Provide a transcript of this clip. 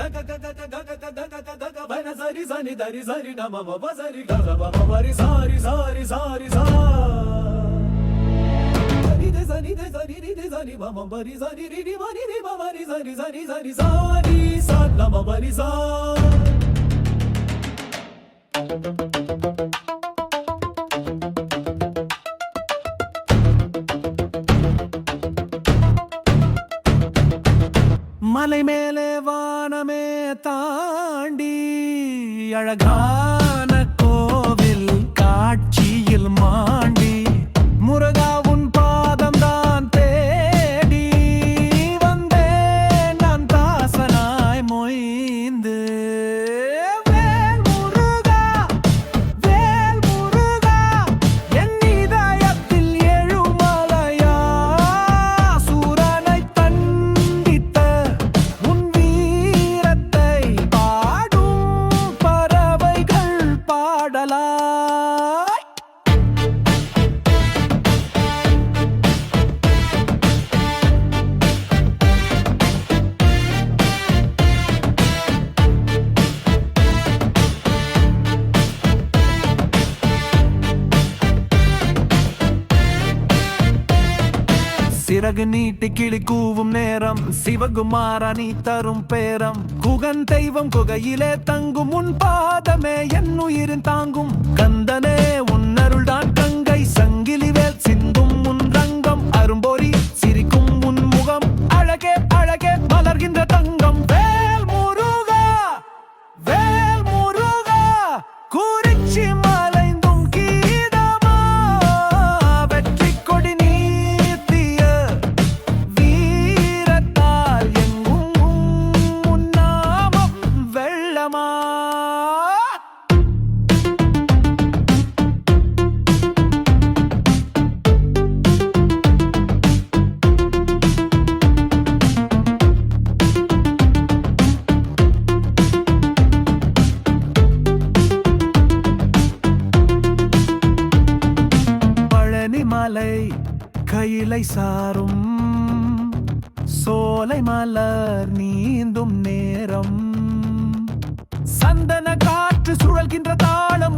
గగ గగ గగ గగ గగ గగ గగ వన సరి సని దరి సరి నమ మమ సరి గగ మమ వరి సారి సారి సారి సా సరి దే సని దే సని రి దే సని మమ వరి సని రి రి మని రి మమ రి సని సని సని సారి సా నమ వరి సా மலை மேலே வானமே தாண்டி அழகான கோவில் காட்சியில் மாண்டி. முருகா உன் பாதம் தான் தேடி வந்தேன். நான் தாசனாய் மொய்ந்து. சிறகு நீட்டி கிளி கூவும் நேரம். சிவகுமாரா நீ தரும் பேரம். குகன் தெய்வம் குகையிலே தங்கும். உன் பாதமே என் உயிரின் தாங்கும். கந்தனே உன்னருள் வெள்ளமா மலை கையிலை சாரும். சோலை மலர் நீந்தும் நேரம். சந்தன காற்று சுழல்கின்ற தாளம்